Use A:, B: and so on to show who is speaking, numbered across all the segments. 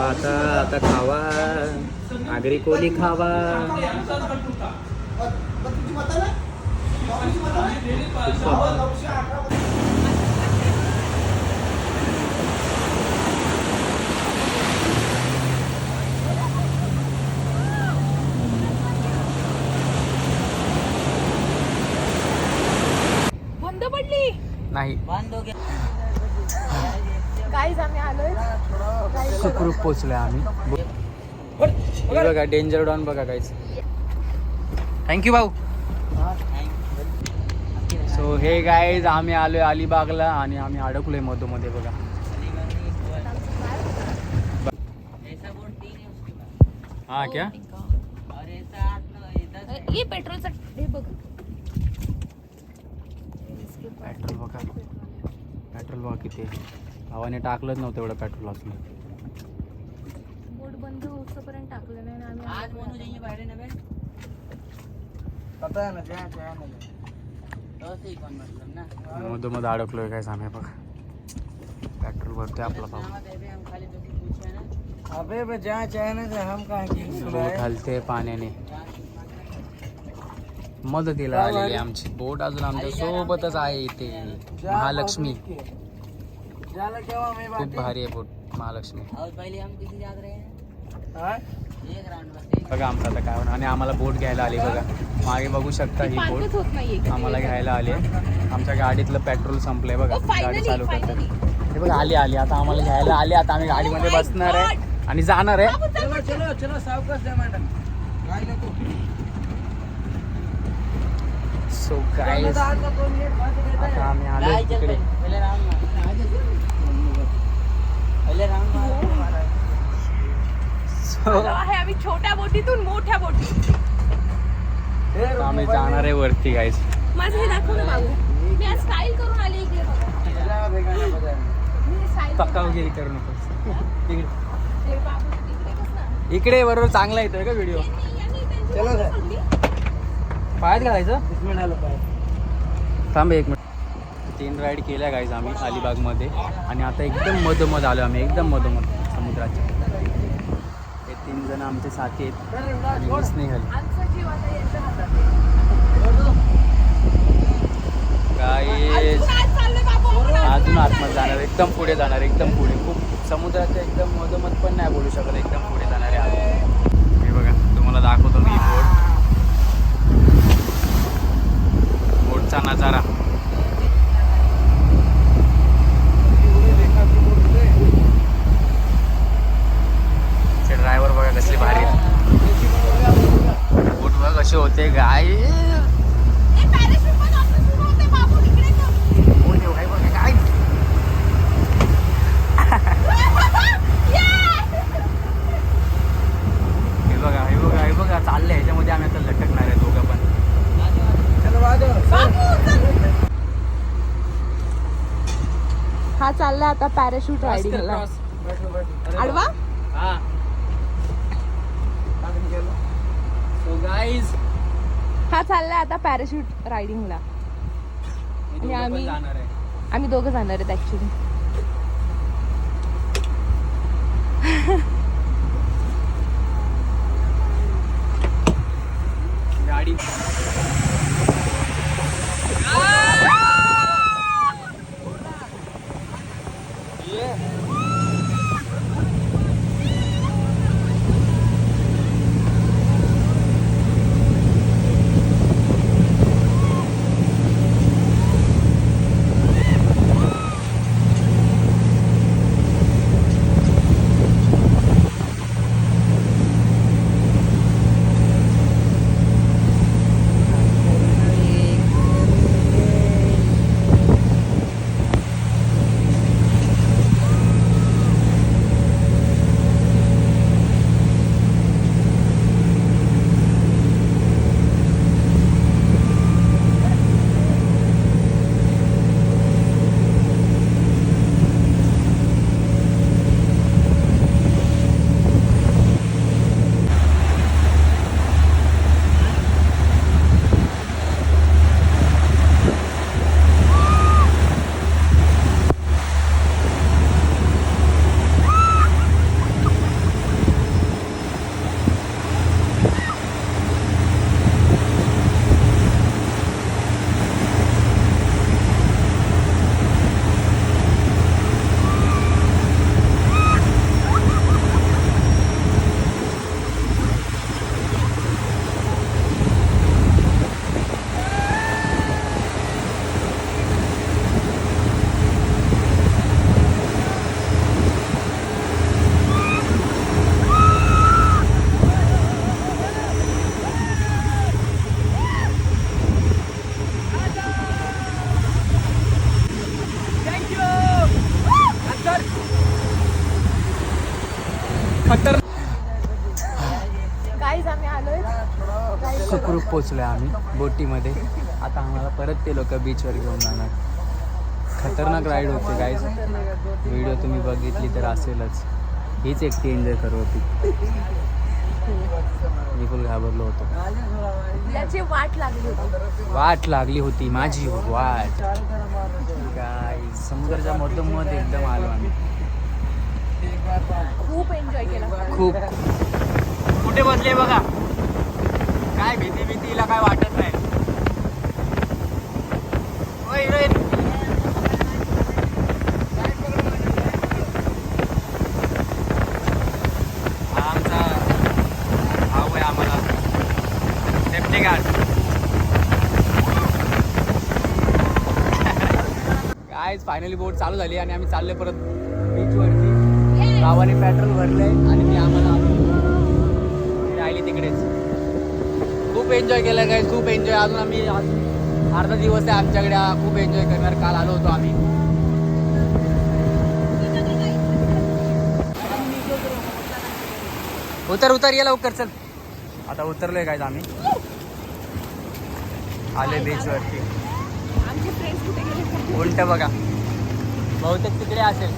A: खावा आता आता खावा. आगरी कोली खावा
B: बंद पडली
A: नाही
B: गाईज आम्ही आलोय
A: सुखरूप पोचलोय आम्ही. बघा डेंजर डॉन बघा काहीच थँक्यू भाऊ. सो हे गाईज आम्ही आलोय अलिबागला आणि आम्ही अडकलोय मधोमध्ये बघा. हा क्या?
B: ये पेट्रोलचा बघ.
A: पेट्रोल बघा. पेट्रोल बघा किती. आहे. भावाने टाकलंच नव्हतं एवढं पेट्रोल असून
B: बोट बंद होईपर्यंत टाकलं नाही ना आम्ही
A: मधोमध अडकलोय काय सांगा बघा. पेट्रोल भरतोय आपला भाऊ
C: अबे जहाँ चाहे ना जा हम कहाँ की
A: बोट हलते पाण्याने. मदतीला आलेली आमची. बोट अजून आमच्या सोबतच आहे इथे. महालक्ष्मी. खूप भारी आहे बोट महालक्ष्मी.
C: हाँ?
A: बघा आमचं आता काय होणार. आणि आम्हाला बोट घ्यायला आली बघा. मागे बघू शकता ही बोट.
B: होत नाहीये
A: आम्हाला घ्यायला आले आमच्या गाडीतलं पेट्रोल संपलंय बघा.
B: Oh,
A: गाडी चालू
B: finally.
A: हे बघा आली आली. आता आम्हाला घ्यायला आली. आता आम्ही गाडीमध्ये बसणार आहे आणि जाणार आहे. सो काय आता आम्ही आलो तिकडे.
B: आलो आहे आम्ही छोट्या बोटीतून मोठ्या बोटीत.
A: आता आम्ही जाणार आहे वरती गाईस
B: माझं हे दाखव ना बाबू मी आज स्टाईल करून आली इकडे बघा. मी स्टाईल
A: पक्का वगैरे करू नको. इकडे.
B: ते बाबू तिकडे बस ना.
A: इकडे बरोबर चांगला येतोय का व्हिडिओ
B: यांनी- यांनी त्यांची
C: चलो
B: बोट. सोडली.
A: पायात घालायचं? थांब एक मिनिट. तीन राईड केल्या गाईज आम्ही अलिबागमध्ये. आणि आता एकदम मधोमध आलो आम्ही एकदम मधोमध समुद्राच्या जण आमचे साथी आहेत आणि मी स्नेहल.
B: आमचा अजून
A: अजून आतमध्ये जाणार एकदम पुढे जाणार एकदम पुढे. खूप समुद्राच्या एकदम मधोमध पण नाही बोलू शकत. एकदम पुढे जाणार आहे हे बघा तुम्हाला दाखवतो मी बोट बोटचा नजारा ड्रायव्हर बघा कसली भारी बोट बघा कशी होते गाय
B: ए, पॅराशूट पण आता सुरू होते बाबू इकडे कर.
A: काय हे बघा हे बघा हे बघा चाललंय ह्याच्यामध्ये आम्ही आता लटकणार आहे दोघं पण
C: चलो वादो
B: बाबू चल. हा चाललाय आता पॅराशूट रायडिंगला आडवा?
A: हा.
B: हा चाललाय आता पॅराशूट रायडिंगला आम्ही-
A: जाणार आहे.
B: आम्ही दोघं जाणार आहेत ऍक्च्युली आम्ही आलोय.
A: सुखरूप पोचलोय आम्ही बोटीमध्ये. आता आम्हाला परत ते लोक बीचवर घेऊन जाणार. खतरनाक राईड होते गाईज व्हिडिओ तुम्ही बघितली तर असेलच. हीच एकटी एन्जॉय करत होती. मी फुल घाबरलो होतो.
B: वाट लागली होती.
A: वाट लागली होती माझी वाट. काय समुद्राच्या मधोमध एकदम आलो आम्ही.
B: खूप एन्जॉय केला.
A: खूप. कुठे बसले बघा? काय भीती भीतीला काय वाटत नाही. आमचा भाऊ आहे आम्हाला. सेफ्टी गार्ड काय फायनली बोट चालू झाली आणि आम्ही चालले परत बीचवरती गावाने पेट्रोल भरले आणि मी आम्हाला तिकडेच. खूप एन्जॉय केलं काय खूप एन्जॉय अजून आम्ही अर्धा दिवस आहे आमच्याकडे. खूप एन्जॉय करणार. काल आलो होतो आम्ही. उतर उतर. ये लवकर चल. आता उतरलोय काय आम्ही आले बीचवरती उलट बघा. बहुतेक तिकडे असेल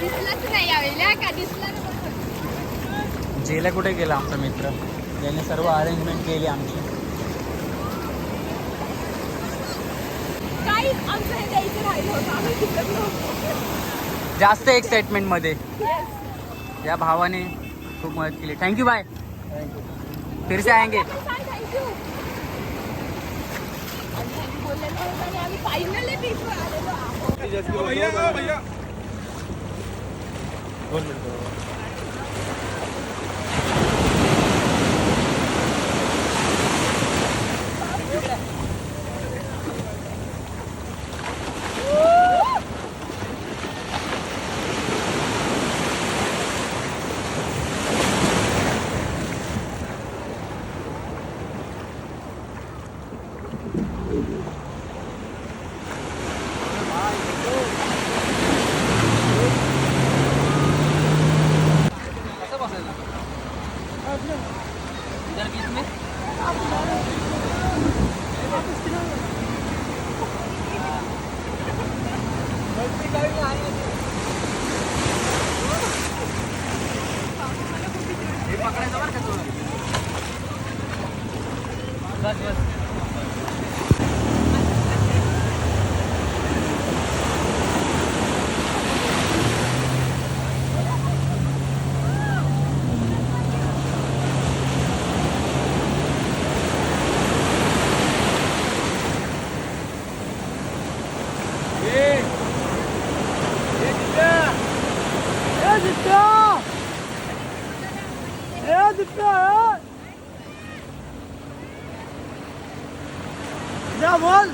B: दिसलाच नाही यावेळेला का दिसला
A: जेला कुठे गेला आमचा मित्र? त्याने सर्व अरेंजमेंट केली आमची.
B: हे
A: जास्त
B: एक्साइटमेंटमध्ये.
A: या भावाने खूप मदत केली. थँक्यू बाय फिर से आएंगे.
B: सांग thank you. आणि त्यांनी बोललेलं होतं आणि आम्ही फायनली बीचवर आलेलो आहोत
A: बस बस
C: जा बोल